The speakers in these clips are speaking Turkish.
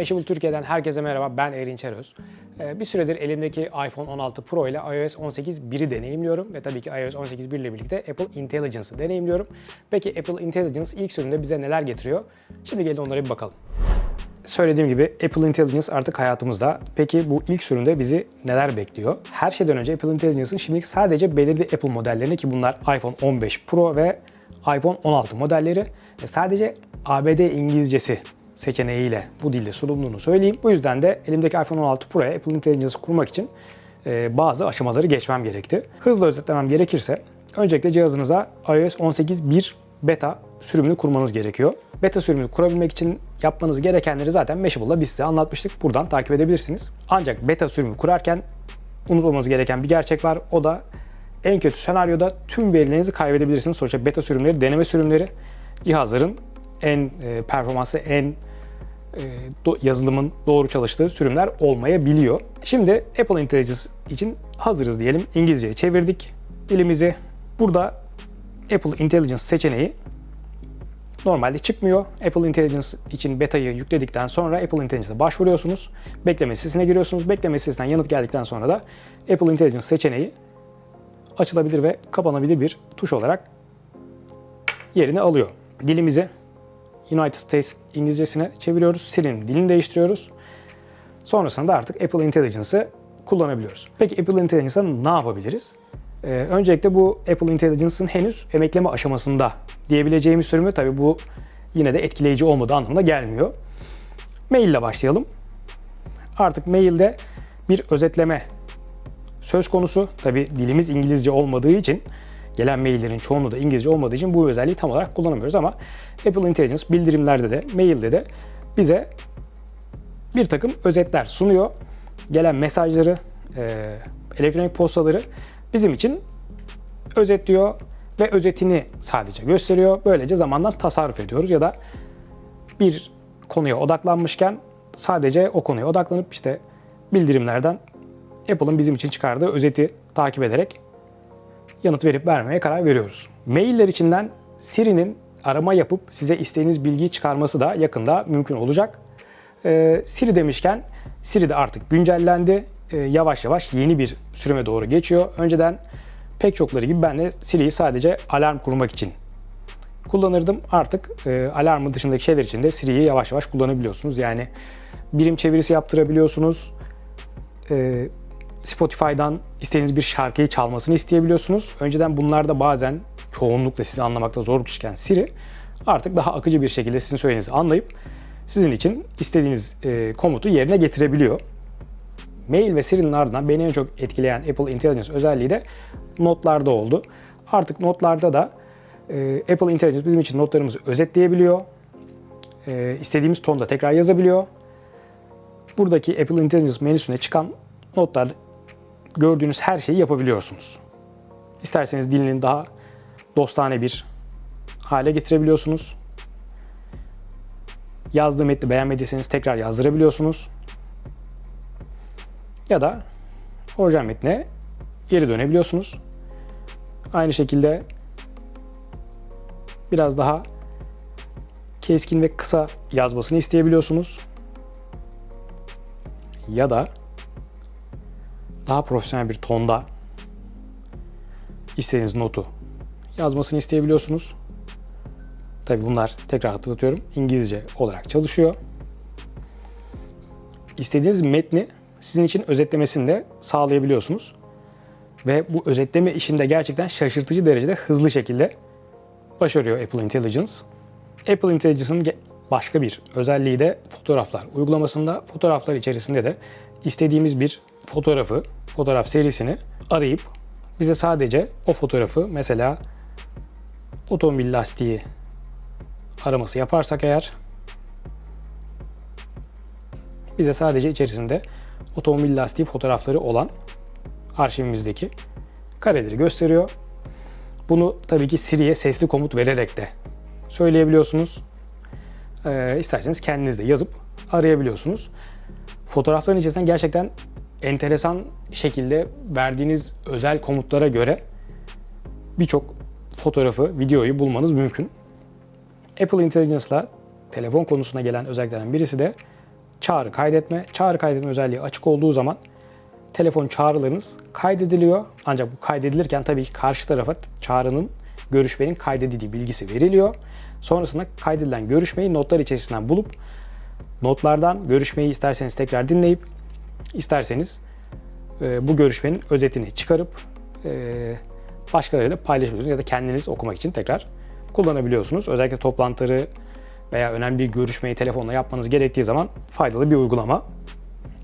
Mashable Türkiye'den herkese merhaba. Ben Erin Çeröz. Ee, Bir süredir elimdeki iPhone 16 Pro ile iOS 18.1'i deneyimliyorum ve tabii ki iOS 18.1 ile birlikte Apple Intelligence'ı deneyimliyorum. Peki Apple Intelligence ilk sürümde bize neler getiriyor? Şimdi gelin onlara bir bakalım. Söylediğim gibi Apple Intelligence artık hayatımızda. Peki bu ilk sürümde bizi neler bekliyor? Her şeyden önce Apple Intelligence'ın şimdilik sadece belirli Apple modellerini ki bunlar iPhone 15 Pro ve iPhone 16 modelleri sadece ABD İngilizcesi seçeneğiyle bu dilde sunulduğunu söyleyeyim. Bu yüzden de elimdeki iPhone 16 Pro'ya Apple Intelligence kurmak için e, bazı aşamaları geçmem gerekti. Hızlı özetlemem gerekirse öncelikle cihazınıza iOS 18.1 beta sürümünü kurmanız gerekiyor. Beta sürümünü kurabilmek için yapmanız gerekenleri zaten Mashable'da biz size anlatmıştık. Buradan takip edebilirsiniz. Ancak beta sürümü kurarken unutmamanız gereken bir gerçek var. O da en kötü senaryoda tüm verilerinizi kaybedebilirsiniz. Sonuçta beta sürümleri, deneme sürümleri cihazların en e, performanslı, en yazılımın doğru çalıştığı sürümler olmayabiliyor. Şimdi Apple Intelligence için hazırız diyelim. İngilizceye çevirdik dilimizi. Burada Apple Intelligence seçeneği normalde çıkmıyor. Apple Intelligence için beta'yı yükledikten sonra Apple Intelligence'a başvuruyorsunuz. Bekleme sitesine giriyorsunuz. Bekleme sitesinden yanıt geldikten sonra da Apple Intelligence seçeneği açılabilir ve kapanabilir bir tuş olarak yerini alıyor. Dilimizi United States İngilizcesine çeviriyoruz. Siri'nin dilini değiştiriyoruz. Sonrasında artık Apple Intelligence'ı kullanabiliyoruz. Peki Apple Intelligence'a ne yapabiliriz? Ee, öncelikle bu Apple Intelligence'ın henüz emekleme aşamasında diyebileceğimiz sürümü tabii bu yine de etkileyici olmadığı anlamına gelmiyor. Mail ile başlayalım. Artık mailde bir özetleme söz konusu. Tabii dilimiz İngilizce olmadığı için gelen maillerin çoğunluğu da İngilizce olmadığı için bu özelliği tam olarak kullanamıyoruz ama Apple Intelligence bildirimlerde de mailde de bize bir takım özetler sunuyor. Gelen mesajları, e, elektronik postaları bizim için özetliyor ve özetini sadece gösteriyor. Böylece zamandan tasarruf ediyoruz ya da bir konuya odaklanmışken sadece o konuya odaklanıp işte bildirimlerden Apple'ın bizim için çıkardığı özeti takip ederek yanıt verip vermemeye karar veriyoruz. Mailler içinden Siri'nin arama yapıp size istediğiniz bilgiyi çıkarması da yakında mümkün olacak. Ee, Siri demişken Siri de artık güncellendi. Ee, yavaş yavaş yeni bir sürüme doğru geçiyor. Önceden pek çokları gibi ben de Siri'yi sadece alarm kurmak için kullanırdım. Artık e, alarmı dışındaki şeyler için de Siri'yi yavaş yavaş kullanabiliyorsunuz. Yani birim çevirisi yaptırabiliyorsunuz. E, Spotify'dan istediğiniz bir şarkıyı çalmasını isteyebiliyorsunuz. Önceden bunlarda bazen çoğunlukla sizi anlamakta zorluk çeken Siri artık daha akıcı bir şekilde sizin söylediğinizi anlayıp sizin için istediğiniz e, komutu yerine getirebiliyor. Mail ve Siri'nin ardından beni en çok etkileyen Apple Intelligence özelliği de notlarda oldu. Artık notlarda da e, Apple Intelligence bizim için notlarımızı özetleyebiliyor. E, istediğimiz tonda tekrar yazabiliyor. Buradaki Apple Intelligence menüsüne çıkan notlar gördüğünüz her şeyi yapabiliyorsunuz. İsterseniz dilini daha dostane bir hale getirebiliyorsunuz. Yazdığım metni beğenmediyseniz tekrar yazdırabiliyorsunuz. Ya da orijinal metne geri dönebiliyorsunuz. Aynı şekilde biraz daha keskin ve kısa yazmasını isteyebiliyorsunuz. Ya da daha profesyonel bir tonda istediğiniz notu yazmasını isteyebiliyorsunuz. Tabi bunlar tekrar hatırlatıyorum İngilizce olarak çalışıyor. İstediğiniz metni sizin için özetlemesini de sağlayabiliyorsunuz. Ve bu özetleme işinde gerçekten şaşırtıcı derecede hızlı şekilde başarıyor Apple Intelligence. Apple Intelligence'ın ge- başka bir özelliği de fotoğraflar uygulamasında. Fotoğraflar içerisinde de istediğimiz bir fotoğrafı, fotoğraf serisini arayıp bize sadece o fotoğrafı mesela otomobil lastiği araması yaparsak eğer bize sadece içerisinde otomobil lastiği fotoğrafları olan arşivimizdeki kareleri gösteriyor. Bunu tabii ki Siri'ye sesli komut vererek de söyleyebiliyorsunuz. Ee, isterseniz kendiniz de yazıp arayabiliyorsunuz. Fotoğrafların içerisinden gerçekten enteresan şekilde verdiğiniz özel komutlara göre birçok fotoğrafı, videoyu bulmanız mümkün. Apple Intelligence'la telefon konusuna gelen özelliklerden birisi de çağrı kaydetme. Çağrı kaydetme özelliği açık olduğu zaman telefon çağrılarınız kaydediliyor. Ancak bu kaydedilirken tabii ki karşı tarafa çağrının görüşmenin kaydedildiği bilgisi veriliyor. Sonrasında kaydedilen görüşmeyi notlar içerisinden bulup notlardan görüşmeyi isterseniz tekrar dinleyip isterseniz e, bu görüşmenin özetini çıkarıp e, başkalarıyla paylaşabiliyorsunuz ya da kendiniz okumak için tekrar kullanabiliyorsunuz. Özellikle toplantıları veya önemli bir görüşmeyi telefonla yapmanız gerektiği zaman faydalı bir uygulama.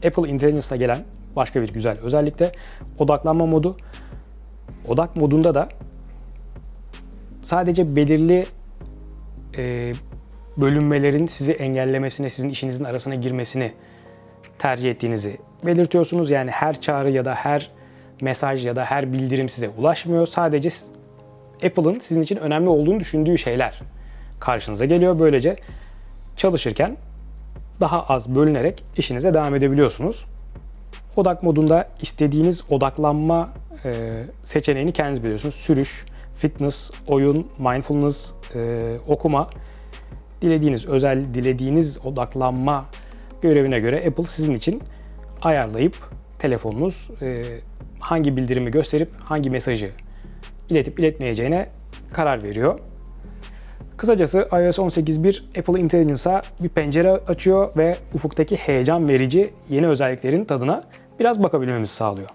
Apple Intelligence'da gelen başka bir güzel özellik de odaklanma modu. Odak modunda da sadece belirli e, bölünmelerin sizi engellemesine, sizin işinizin arasına girmesini tercih ettiğinizi belirtiyorsunuz. Yani her çağrı ya da her mesaj ya da her bildirim size ulaşmıyor. Sadece Apple'ın sizin için önemli olduğunu düşündüğü şeyler karşınıza geliyor. Böylece çalışırken daha az bölünerek işinize devam edebiliyorsunuz. Odak modunda istediğiniz odaklanma e, seçeneğini kendiniz biliyorsunuz. Sürüş, fitness, oyun, mindfulness, e, okuma. Dilediğiniz özel, dilediğiniz odaklanma görevine göre Apple sizin için ayarlayıp telefonunuz e, hangi bildirimi gösterip hangi mesajı iletip iletmeyeceğine karar veriyor. Kısacası iOS 18.1 Apple Intelligence'a bir pencere açıyor ve ufuktaki heyecan verici yeni özelliklerin tadına biraz bakabilmemizi sağlıyor.